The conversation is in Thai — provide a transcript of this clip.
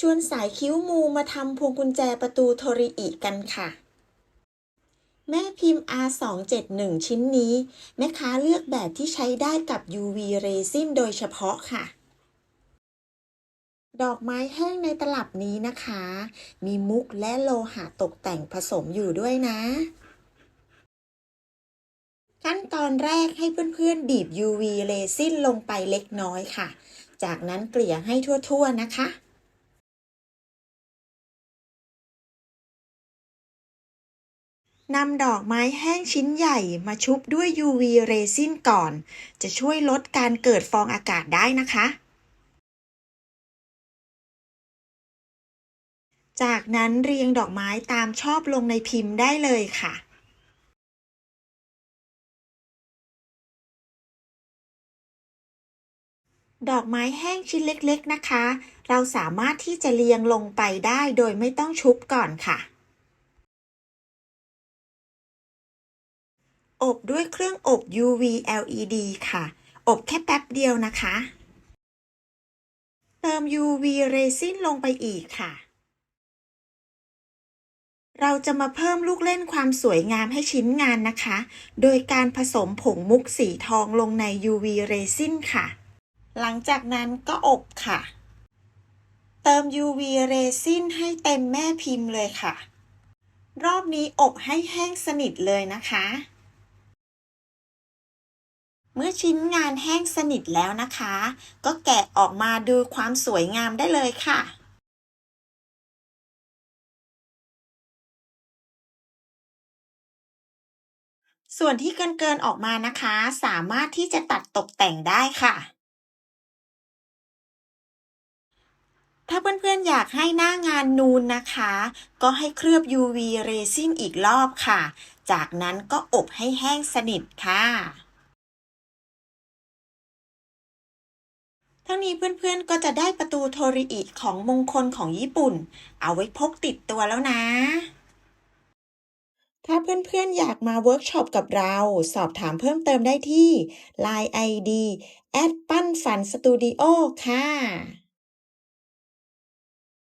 ชวนสายคิ้วมูมาทำพวงกุญแจประตูโทริอิกันค่ะ แม่พิมพ์ R271 ชิ้นนี้ แม่ค้าเลือกแบบที่ใช้ได้กับ UV resin โดยเฉพาะค่ะ ดอกไม้แห้งในตลับนี้นะคะ มีมุกและโลหะตกแต่งผสมอยู่ด้วยนะขั้นตอนแรกให้เพื่อนๆ บีบ UV เรซินลงไปเล็กน้อยค่ะ จากนั้นเกลี่ยให้ทั่วๆนะคะ นำดอกไม้แห้งชิ้นใหญ่มาชุบด้วย UV เรซินก่อน จะช่วยลดการเกิดฟองอากาศได้นะคะ จากนั้นเรียงดอกไม้ตามชอบลงในพิมพ์ได้เลยค่ะ ดอกไม้แห้งชิ้นเล็กๆนะคะ เราสามารถที่จะเรียงลงไปได้โดยไม่ต้องชุบก่อนค่ะ อบด้วยเครื่องอบ UV LED ค่ะ อบแค่แป๊บเดียวนะคะ เติม UV resin ลงไปอีกค่ะ เราจะมาเพิ่มลูกเล่นความสวยงามให้ชิ้นงานนะคะ โดยการผสมผงมุกสีทองลงใน UV resin ค่ะ หลังจากนั้นก็อบค่ะ เติม UV resin ให้เต็มแม่พิมพ์เลยค่ะรอบนี้อบให้แห้งสนิทเลยนะคะ เมื่อชิ้นงานแห้งสนิทแล้วนะคะ ก็แกะออกมาดูความสวยงามได้เลยค่ะส่วนที่เกินๆออกมานะคะ สามารถที่จะตัดตกแต่งได้ค่ะ ถ้าเพื่อนๆอยากให้หน้างานนูนนะคะ ก็ให้เคลือบ UV resin อีกรอบค่ะ จากนั้นก็อบให้แห้งสนิทค่ะ ท่านี้เพื่อนๆก็จะได้ประตูโทริอิของมงคลของญี่ปุ่น เอาไว้พกติดตัวแล้วนะ ถ้าเพื่อนๆอยากมาเวิร์กช็อปกับเรา สอบถามเพิ่มเติมได้ที่ Line ID แอดปั้นฝันสตูดิโอค่ะ